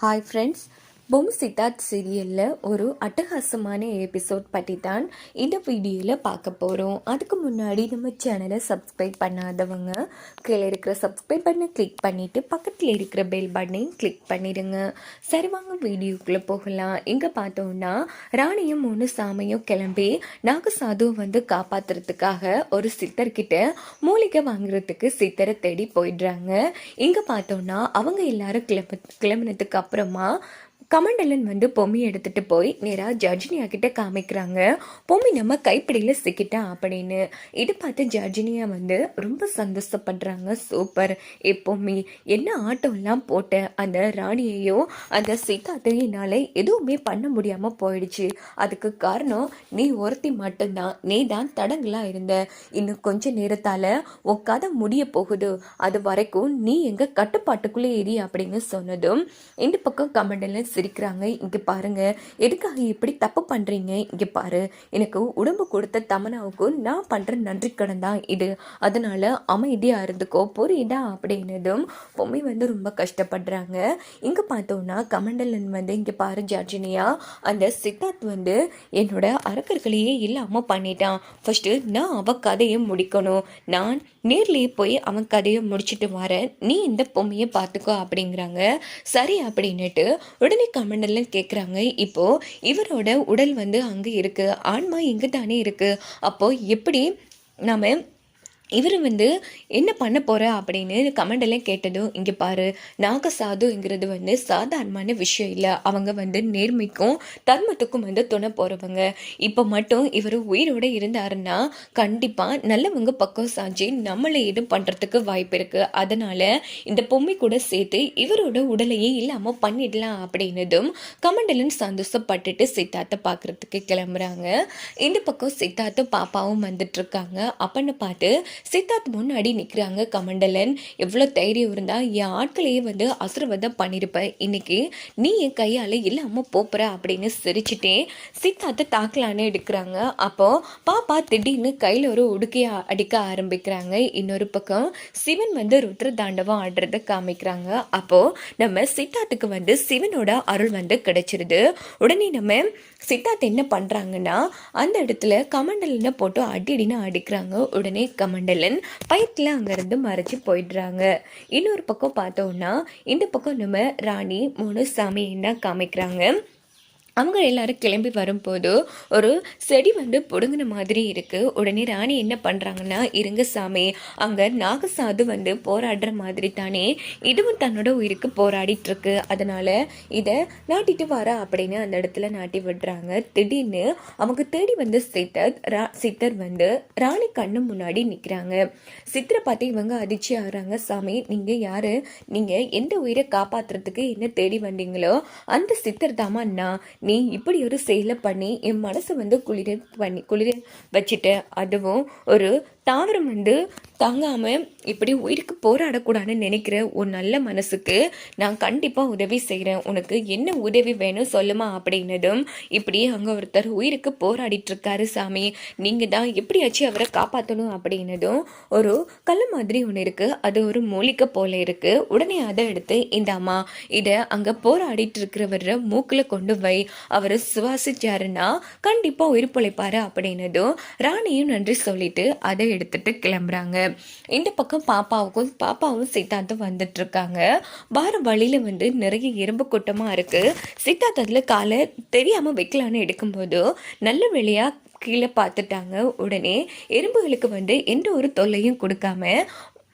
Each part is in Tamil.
Hi friends, பொம் சித்தார்த் சீரியலில் ஒரு அட்டகாசமான எபிசோட் பற்றி தான் இந்த வீடியோவில் பார்க்க போகிறோம் அதுக்கு முன்னாடி நம்ம சேனலை சப்ஸ்கிரைப் பண்ணாதவங்க கீழே இருக்கிற சப்ஸ்கிரைப் பட்டனை கிளிக் பண்ணிவிட்டு பக்கத்தில் இருக்கிற பெல் பட்டனையும் கிளிக் பண்ணிடுங்க. சரி வாங்க வீடியோக்குள்ளே போகலாம். இங்கே பார்த்தோம்னா ராணியும் மூணு சாமியும் கிளம்பி நாகசாது வந்து காப்பாற்றுறதுக்காக ஒரு சித்தர்கிட்ட மூலிகை வாங்குறதுக்கு சித்தரை தேடி போயிடுறாங்க. இங்கே பார்த்தோம்னா அவங்க எல்லாரும் கிளம்ப கிளம்புனதுக்கு அப்புறமா கமண்டலன் வந்து பொம்மி எடுத்துகிட்டு போய் நேராக ஜர்ஜினியா கிட்ட காமிக்கிறாங்க. பொம்மி நம்ம கைப்பிடியில் சிக்கிட்டா அப்படின்னு. இது பார்த்து ஜர்ஜினியா வந்து ரொம்ப சந்தோஷப்படுறாங்க. சூப்பர். ஏ பொம்மி என்ன ஆட்டம்லாம் போட்ட அந்த ராணியையும் அந்த சீதாத்தையினால எதுவுமே பண்ண முடியாமல் போயிடுச்சு. அதுக்கு காரணம் நீ ஒருத்தி மட்டும்தான். நீ தான் தடங்களாக இருந்த. இன்னும் கொஞ்ச நேரத்தால் உன் கதை முடிய போகுது. அது வரைக்கும் நீ எங்கள் கட்டுப்பாட்டுக்குள்ளே ஏறி அப்படின்னு சொன்னதும் இந்த பக்கம் கமண்டலன் சிரிக்கிறாங்க. இங்கே பாருங்க எதுக்காக இப்படி தப்பு பண்ணுறீங்க இங்கே பாரு எனக்கு உடம்பு கொடுத்த தமனாவுக்கும் நான் பண்ணுற நன்றி கடன் தான் இது. அதனால் அமைதியாக இருந்துக்கோ புரியுதா? அப்படின்னதும் பொம்மை வந்து ரொம்ப கஷ்டப்படுறாங்க. இங்கே பார்த்தோன்னா கமண்டலன் வந்து இங்கே பாரு ஜார்ஜினியா அந்த சித்தார்த் வந்து என்னோட அரக்கர்களையே இல்லாமல் பண்ணிட்டான். ஃபர்ஸ்ட்டு நான் அவள் கதையை முடிக்கணும். நான் நேர்லேயே போய் அவன் கதையை முடிச்சிட்டு வரேன் நீ இந்த பொம்மையை பார்த்துக்கோ அப்படிங்கிறாங்க. சரி அப்படின்னுட்டு உடனே கமண்டல்னு கேட்குறாங்க இப்போ இவரோட உடல் வந்து அங்கே இருக்கு. ஆன்மா இங்கே தானே இருக்கு. அப்போ எப்படி நம்ம இவர் வந்து என்ன பண்ண போகிற அப்படின்னு கமெண்டெல்லாம் கேட்டதும் இங்கே பாரு நாகசாதுங்கிறது வந்து சாதாரணமான விஷயம் இல்லை. அவங்க வந்து நேர்மைக்கும் தர்மத்துக்கும் வந்து துணை போகிறவங்க இப்போ மட்டும் இவர் உயிரோடு இருந்தாருன்னா கண்டிப்பாக நல்லவங்க பக்கம் சாஞ்சி நம்மளை இது பண்ணுறதுக்கு வாய்ப்பு இருக்குது அதனால் இந்த பொம்மை கூட சேர்த்து இவரோட உடலையே இல்லாமல் பண்ணிடலாம். அப்படின்னதும் கமண்டலன் சந்தோஷப்பட்டுட்டு சித்தார்த்தை பார்க்குறதுக்கு கிளம்புறாங்க. இந்த பக்கம் சித்தார்த்தும் பாப்பாவும் வந்துட்டுருக்காங்க அப்படின்னு பார்த்து சித்தார்த் முன்னாடி நிற்கிறாங்க கமண்டலன். எவ்வளோ தைரியம் இருந்தால் என் ஆட்களையே வந்து அசுரவதம் பண்ணியிருப்பேன் இன்னைக்கு நீ என் கையால் இல்லாமல் போப்புற அப்படின்னு சிரிச்சுட்டே சித்தார்த்தை தாக்கலான்னு எடுக்கிறாங்க. அப்போது பாப்பா திடீர்னு கையில் ஒரு உடுக்கையை அடிக்க ஆரம்பிக்கிறாங்க. இன்னொரு பக்கம் சிவன் வந்து ருத்ர தாண்டவம் ஆடுறத காமிக்கிறாங்க. அப்போது நம்ம சித்தார்த்துக்கு வந்து சிவனோட அருள் வந்து கிடைச்சிருது. உடனே நம்ம சித்தார்த் என்ன பண்ணுறாங்கன்னா அந்த இடத்துல கமண்டலனை போட்டு அடி அடின்னு அடிக்கிறாங்க. உடனே கமண்டலன் பயத்தில் அங்கேருந்து மறைச்சி போயிடுறாங்க. இன்னொரு பக்கம் பார்த்தோன்னா இந்த பக்கம் நம்ம ராணி மூணு சாமி என்ன காமிக்கிறாங்க? அவங்க எல்லாரும் கிளம்பி வரும்போது ஒரு செடி வந்து பிடுங்கின மாதிரி இருக்குது உடனே ராணி என்ன பண்ணுறாங்கன்னா இருங்க சாமி அங்கே நாகசாது வந்து போராடுற மாதிரி தானே இதுவும் தன்னோட உயிருக்கு போராடிட்டு இருக்கு. அதனால் இதை நாட்டிட்டு வர அப்படின்னு அந்த இடத்துல நாட்டி விடுறாங்க. திடீர்னு அவங்க தேடி வந்து சித்தர் ரா சித்தர் வந்து ராணி கண்ணு முன்னாடி நிற்கிறாங்க சித்தரை பார்த்து இவங்க அதிர்ச்சி ஆகிறாங்க. சாமி நீங்கள் யார்? நீங்கள் எந்த உயிரை காப்பாற்றுறதுக்கு என்ன தேடி வந்தீங்களோ அந்த சித்தர் தாமா நான். நீ இப்படி ஒரு செயலை பண்ணி என் மனசை வந்து குளிர பண்ணி குளிர வச்சுட்ட அதுவும் ஒரு தாவரம் வந்து தாங்காமல் இப்படி உயிருக்கு போராடக்கூடாதுன்னு நினைக்கிற ஒரு நல்ல மனசுக்கு நான் கண்டிப்பாக உதவி செய்கிறேன் உனக்கு என்ன உதவி வேணும் சொல்லுமா அப்படின்னதும் இப்படி அங்கே ஒருத்தர் உயிருக்கு போராடிட்டுருக்காரு சாமி. நீங்கள் தான் எப்படியாச்சும் அவரை காப்பாற்றணும் அப்படின்னதும் ஒரு கல் மாதிரி ஒன்று இருக்குது அது ஒரு மூலிகை போல இருக்குது உடனே அதை எடுத்து இந்த அம்மா இதை அங்கே போராடிட்டு இருக்கிறவர மூக்கில் கொண்டு வை. அவர் சுவாசிச்சாருன்னா கண்டிப்பாக உயிர் பிழைப்பாரு அப்படின்னதும் ராணியும் நன்றி சொல்லிட்டு அதை எடுத்துட்டு கிளம்புறாங்க. இந்த பக்கம் பாப்பாவுக்கும் பாப்பாவும் சித்தார்த்தும் வந்துட்டு இருக்காங்க வார வழியில வந்து நிறைய எறும்பு கூட்டமா இருக்கு. சித்தார்த் அதுல காலை தெரியாம வைக்கலான்னு எடுக்கும்போது நல்ல வேலையா கீழே பார்த்துட்டாங்க. உடனே எறும்புகளுக்கு வந்து எந்த ஒரு தொல்லையும் கொடுக்காம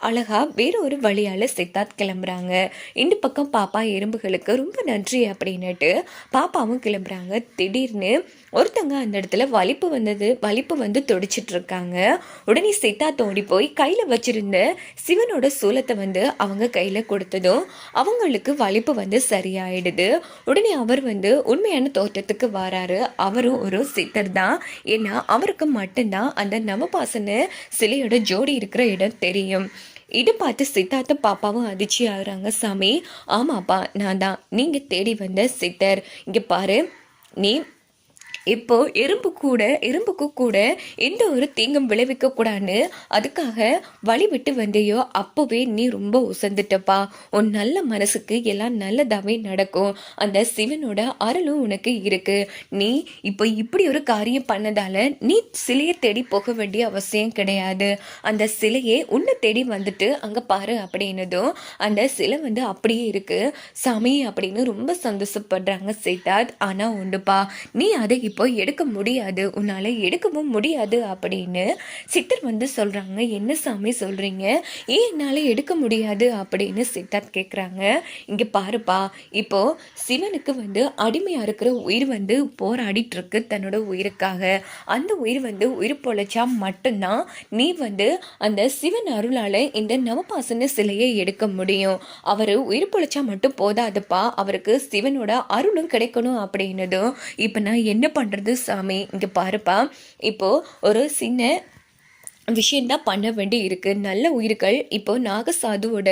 அழகா வேற ஒரு வழியால் சித்தார்த் கிளம்புறாங்க. இந்த பக்கம் பாப்பா எறும்புகளுக்கு ரொம்ப நன்றி அப்படின்னுட்டு பாப்பாவும் கிளம்புறாங்க. திடீர்னு ஒருத்தங்க அந்த இடத்துல வலிப்பு வந்தது வலிப்பு வந்து துடிச்சிட்டு இருக்காங்க உடனே சித்தார்த் ஓடி போய் கையில் வச்சிருந்த சிவனோட சூலத்தை வந்து அவங்க கையில் கொடுத்ததும் அவங்களுக்கு வலிப்பு வந்து சரியாயிடுது. உடனே அவர் வந்து உண்மையான தோற்றத்துக்கு வராரு. அவரும் ஒரு சித்தர் தான். ஏன்னா அவருக்கு மட்டும்தான் அந்த நவபாசன சிலையோட ஜோடி இருக்கிற இடம் தெரியும். இது பார்த்து சித்தார்த்த பாப்பாவும் அதிர்ச்சி ஆகுறாங்க சாமி. ஆமாப்பா நான் தான். நீங்கள் தேடி வந்த சித்தர். இங்கே பாரு நீ இப்போ எறும்பு கூட எறும்புக்கு கூட எந்த ஒரு தீங்கும் விளைவிக்க கூடாதுன்னு அதுக்காக வழி விட்டு அப்போவே நீ ரொம்ப உசந்துட்டப்பா. உன் நல்ல மனசுக்கு எல்லாம் நல்லதாகவே நடக்கும். அந்த சிவனோட அருளும் உனக்கு இருக்கு. நீ இப்போ இப்படி ஒரு காரியம் பண்ணதால நீ சிலையை தேடி போக வேண்டிய அவசியம் கிடையாது. அந்த சிலையே உன்னை தேடி வந்துட்டு அங்கே பாரு அப்படின்னதும் அந்த சிலை வந்து அப்படியே இருக்கு. சாமி அப்படின்னு ரொம்ப சந்தோஷப்படுறாங்க சீதாத் ஆனால் உண்டுப்பா. நீ அதை இப்போ எடுக்க முடியாது உன்னால் எடுக்கவும் முடியாது அப்படின்னு சித்தர் வந்து சொல்கிறாங்க என்ன சாமி சொல்கிறீங்க ஏன் என்னால் எடுக்க முடியாது அப்படின்னு சித்தார்த் கேட்குறாங்க இங்கே பாருப்பா இப்போ சிவனுக்கு வந்து அடிமையாக இருக்கிற உயிர் வந்து போராடிட்டுருக்கு தன்னோட உயிருக்காக. அந்த உயிர் வந்து உயிர் பொழைச்சா மட்டும்தான் நீ வந்து அந்த சிவன் அருளால் இந்த நவபாசன சிலையை எடுக்க முடியும். அவர் உயிர் பொழைச்சா மட்டும் போதாதுப்பா. அவருக்கு சிவனோட அருளும் கிடைக்கணும் அப்படின்னதும் இப்போ நான் என்ன பண்ணுறது சாமி. இங்கே பாருப்பா. இப்போது ஒரு சின்ன விஷயந்தான் பண்ண வேண்டி இருக்குது நல்ல உயிர்கள். இப்போ நாகசாதுவோட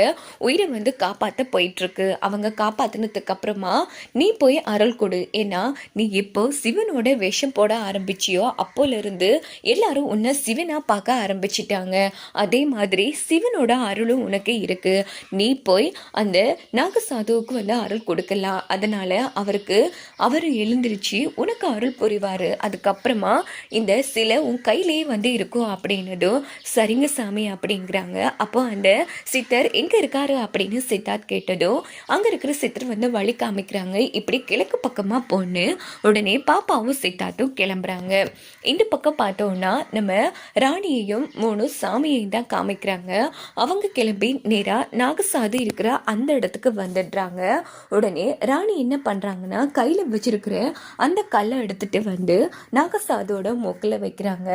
உயிரை வந்து காப்பாற்ற போயிட்டுருக்கு. அவங்க காப்பாற்றினதுக்கப்புறமா நீ போய் அருள் கொடு. ஏன்னா நீ இப்போ சிவனோட வேஷம் போட ஆரம்பிச்சியோ அப்போலேருந்து எல்லாரும் உன்னை சிவனாக பார்க்க ஆரம்பிச்சிட்டாங்க. அதே மாதிரி சிவனோட அருளும் உனக்கு இருக்குது நீ போய் அந்த நாகசாதுவுக்கு வந்து அருள் கொடுக்கலாம். அதனால் அவருக்கு அவர் எழுந்திருச்சு உனக்கு அருள் புரிவார். அதுக்கப்புறமா இந்த சிலை உன் கையிலேயே வந்து இருக்கும் அப்படின்னு சொன்னதும் சரிங்க சாமி அப்படிங்கிறாங்க. அப்போ அந்த சித்தர் எங்கே இருக்காரு? அப்படின்னு சித்தார்த் கேட்டதும் அங்கே இருக்கிற சித்தர் வந்து வழி காமிக்கிறாங்க. இப்படி கிழக்கு பக்கமாக போன்னு உடனே பாப்பாவும் சித்தார்த்தும் கிளம்புறாங்க. இந்த பக்கம் பார்த்தோம்னா நம்ம ராணியையும் மூணு சாமியையும் தான் காமிக்கிறாங்க. அவங்க கிளம்பி நேராக நாகசாது இருக்கிற அந்த இடத்துக்கு வந்துடுறாங்க. உடனே ராணி என்ன பண்ணுறாங்கன்னா கையில் வச்சிருக்கிற அந்த கல்லை எடுத்துட்டு வந்து நாகசாதோட மூக்கில் வைக்கிறாங்க.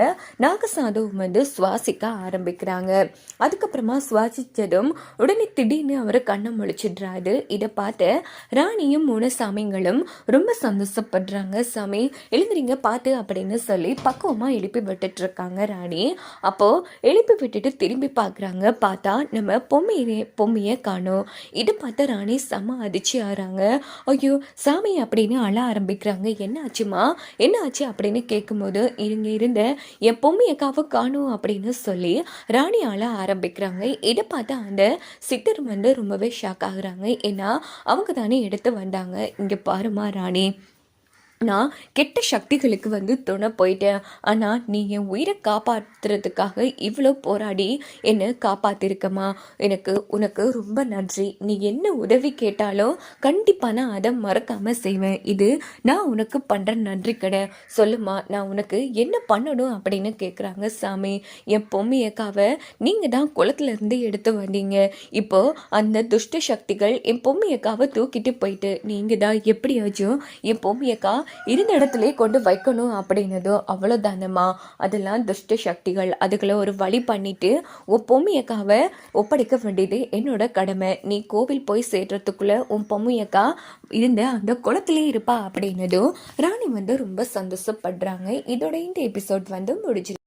நாகசாதுவும் வந்து சுவாசிக்க ஆரம்பிக்கிறாங்க. அதுக்கப்புறமா சுவாசித்ததும் உடனே திடீர்னு அவர் கண்ணை முழிச்சிடுறாரு. இதை பார்த்து ராணியும் மூணு சாமிங்களும் ரொம்ப சந்தோஷப்படுறாங்க சாமி எழுந்துறீங்க பார்த்து அப்படின்னு சொல்லி பக்குவமாக எழுப்பி விட்டுட்ருக்காங்க ராணி. அப்போது எழுப்பி விட்டுட்டு திரும்பி பார்க்குறாங்க. பார்த்தா நம்ம பொம்மையை பொம்மையை காணும். இதை பார்த்து ராணி செம்ம அதிர்ச்சி ஆகிறாங்க. ஐயோ சாமி அப்படின்னு அழ ஆரம்பிக்கிறாங்க. என்ன ஆச்சுமா என்ன ஆச்சு அப்படின்னு கேட்கும்போது இங்கே இருந்த என் பொம்மையக்காவை காணும் அப்படின்னு அப்படின்னு சொல்லி ராணி ஆள ஆரம்பிக்கிறாங்க. இதை பார்த்து அந்த சித்தர் வந்து ரொம்பவே ஷாக் ஆகுறாங்க. ஏன்னா அவங்க தானே எடுத்து வந்தாங்க. இங்கே பாருமா ராணி. நான் கெட்ட சக்திகளுக்கு வந்து துணை போயிட்டேன். ஆனால் நீ என் உயிரை காப்பாற்றுறதுக்காக இவ்வளோ போராடி என்னை காப்பாற்றிருக்கமா எனக்கு உனக்கு ரொம்ப நன்றி. நீ என்ன உதவி கேட்டாலும் கண்டிப்பாக நான் அதை மறக்காமல் செய்வேன். இது நான் உனக்கு பண்ணுற நன்றி கடை. சொல்லுமா நான் உனக்கு என்ன பண்ணணும் அப்படின்னு கேட்குறாங்க சாமி. என் பொம்மையக்காவை நீங்கள் தான் குளத்துலேருந்து எடுத்து வந்தீங்க. இப்போ அந்த துஷ்ட சக்திகள் என் பொம்மையக்காவை தூக்கிட்டு போயிட்டு நீங்கள் தான் எப்படியாச்சும் என் பொம்மையக்கா இருந்த இடத்துலயே கொண்டு வைக்கணும் அப்படின்னதும் அவ்வளோதானம்மா அதெல்லாம் துஷ்ட சக்திகள். அதுகளை ஒரு வழி பண்ணிட்டு உன் பொம்மையக்காவை ஒப்படைக்க வேண்டியது என்னோட கடமை. நீ கோவில் போய் சேர்றதுக்குள்ள உன் பொம்மையக்கா இருந்த அந்த குளத்திலே இருப்பா அப்படின்னதும் ராணி வந்து ரொம்ப சந்தோஷப்படுறாங்க. இதோட இந்த எபிசோட் வந்து முடிஞ்சிருக்கு